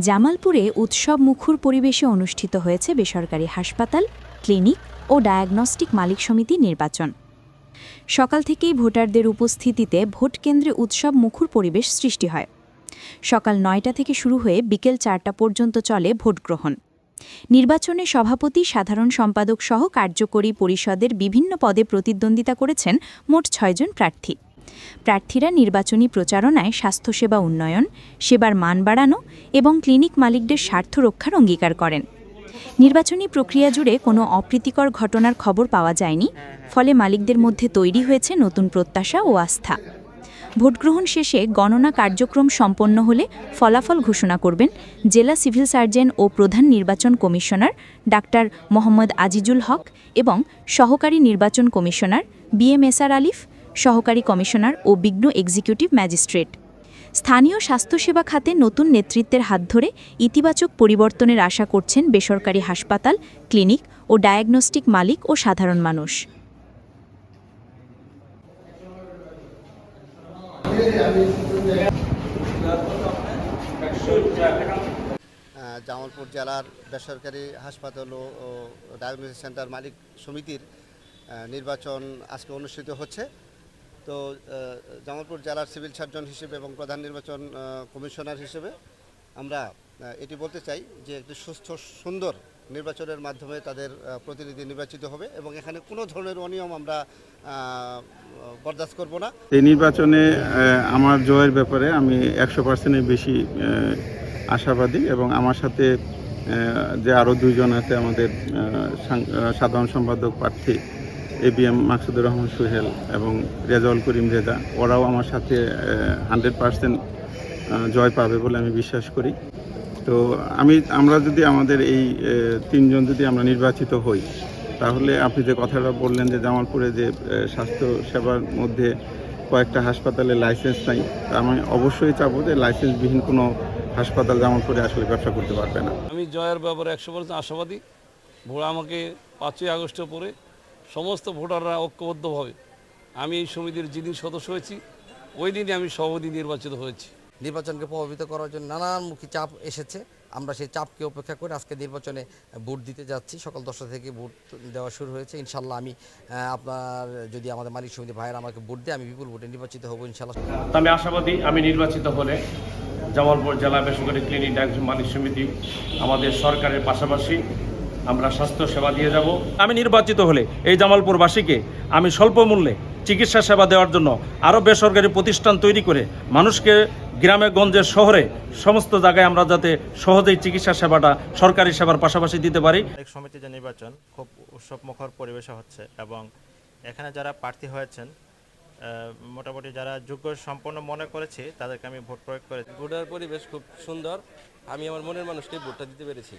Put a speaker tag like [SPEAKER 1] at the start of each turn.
[SPEAKER 1] জামালপুরে উৎসব মুখর পরিবেশে অনুষ্ঠিত হয়েছে বেসরকারি হাসপাতাল, ক্লিনিক ও ডায়াগনস্টিক মালিক সমিতি নির্বাচন। সকাল থেকেই ভোটারদের উপস্থিতিতে ভোট কেন্দ্রে উৎসব মুখর পরিবেশ সৃষ্টি হয়। সকাল নয়টা থেকে শুরু হয়ে বিকেল চারটা পর্যন্ত চলে ভোট গ্রহণ। নির্বাচনে সভাপতি, সাধারণ সম্পাদক সহ কার্যকরী পরিষদের বিভিন্ন পদে প্রতিদ্বন্দ্বিতা করেছেন মোট ছয়জন প্রার্থী। প্রার্থীরা নির্বাচনী প্রচারণায় স্বাস্থ্যসেবা উন্নয়ন, সেবার মান বাড়ানো এবং ক্লিনিক মালিকদের স্বার্থ রক্ষার অঙ্গীকার করেন। নির্বাচনী প্রক্রিয়া জুড়ে কোনো অপ্রীতিকর ঘটনার খবর পাওয়া যায়নি, ফলে মালিকদের মধ্যে তৈরি হয়েছে নতুন প্রত্যাশা ও আস্থা। ভোটগ্রহণ শেষে গণনা কার্যক্রম সম্পন্ন হলে ফলাফল ঘোষণা করবেন জেলা সিভিল সার্জন ও প্রধান নির্বাচন কমিশনার ডাক্তার মোহাম্মদ আজিজুল হক এবং সহকারী নির্বাচন কমিশনার বিএমএসআর আলিফ সহকারী কমিশনার ও বিঘ্ন এক্সিকিউটিভ ম্যাজিস্ট্রেট। স্থানীয় স্বাস্থ্যসেবা খাতে নতুন নেতৃত্বের হাত ধরে ইতিবাচক পরিবর্তনের আশা করছেন বেসরকারি হাসপাতাল, ক্লিনিক ও ডায়াগনস্টিক মালিক ও সাধারণ মানুষ।
[SPEAKER 2] জামালপুর জেলার বেসরকারি হাসপাতাল ও ডায়াগনোসিস সেন্টার মালিক সমিতির নির্বাচন আজকে অনুষ্ঠিত হচ্ছে। তো জামালপুর জেলার সিভিল সার্জন হিসেবে এবং প্রধান নির্বাচন কমিশনার হিসেবে আমরা এটি বলতে চাই যে একটি সুস্থ, সুন্দর নির্বাচনের মাধ্যমে তাদের প্রতিনিধি নির্বাচিত হবে এবং এখানে কোনো ধরনের অনিয়ম আমরা বরদাস্ত করব না।
[SPEAKER 3] এই নির্বাচনে আমার জয়ের ব্যাপারে আমি একশো পার্সেন্টের বেশি আশাবাদী এবং আমার সাথে যে আরও দুইজন আছে আমাদের সাধারণ সম্পাদক প্রার্থী A B M Maksudur Rahman, Sohel এবং রেজাউল করিম রেজা ওরাও আমার সাথে হান্ড্রেড পার্সেন্ট জয় পাবে বলে আমি বিশ্বাস করি। তো আমি, আমরা যদি আমাদের এই তিনজন যদি আমরা নির্বাচিত হই, তাহলে আপনি যে কথাটা বললেন যে জামালপুরে যে স্বাস্থ্য সেবার মধ্যে কয়েকটা হাসপাতালে লাইসেন্স নাই, তা আমি অবশ্যই চাবো যে লাইসেন্সবিহীন কোনো হাসপাতাল জামালপুরে আসলে ব্যবসা করতে পারবে না।
[SPEAKER 4] আমি জয়ের ব্যাপারে একশো পার্সেন্ট আশাবাদী। ভোট আমাকে পাঁচই আগস্টের পরে সমস্ত ভোটাররা ঐক্যবদ্ধভাবে আমি এই সমিতির যেদিন সদস্য হয়েছি ওই দিনই আমি সভাপতি নির্বাচিত হয়েছি।
[SPEAKER 5] নির্বাচনকে প্রভাবিত করার জন্য নানানমুখী চাপ এসেছে। আমরা সেই চাপকে উপেক্ষা করে আজকে নির্বাচনে ভোট দিতে যাচ্ছি। সকাল দশটা থেকে ভোট দেওয়া শুরু হয়েছে। ইনশাল্লাহ আমি আপনার যদি আমাদের মালিক সমিতি ভাইয়ের আমাকে ভোট দেয় আমি বিপুল ভোটে নির্বাচিত হব ইনশাল্লাহ
[SPEAKER 6] আমি আশাবাদী আমি নির্বাচিত হলে জামালপুর জেলা বেসরকারি ক্লিনিক ডায়াগনস্টিক মালিক সমিতি আমাদের সরকারের পাশাপাশি আমরা স্বাস্থ্য সেবা দিয়ে যাব।
[SPEAKER 7] আমি নির্বাচিত হলে এই জামালপুরবাসীকে আমি স্বল্প মূল্যে চিকিৎসা সেবা দেওয়ার জন্য আরও বেসরকারি প্রতিষ্ঠান তৈরি করে মানুষকে গ্রামে গঞ্জে শহরে সমস্ত জায়গায় আমরা যাতে সহজেই চিকিৎসা সেবাটা সরকারি সেবার পাশাপাশি দিতে পারি।
[SPEAKER 8] এক সমিতি যে নির্বাচন খুব উৎসবমুখর পরিবেশে হচ্ছে এবং এখানে যারা প্রার্থী হয়েছেন মোটামুটি যারা যোগ্য সম্পন্ন মনে করেছে তাদেরকে আমি ভোট প্রয়োগ করেছি।
[SPEAKER 4] ভোটার পরিবেশ খুব সুন্দর। আমি আমার মনের মানুষকে ভোটটা দিতে পেরেছি।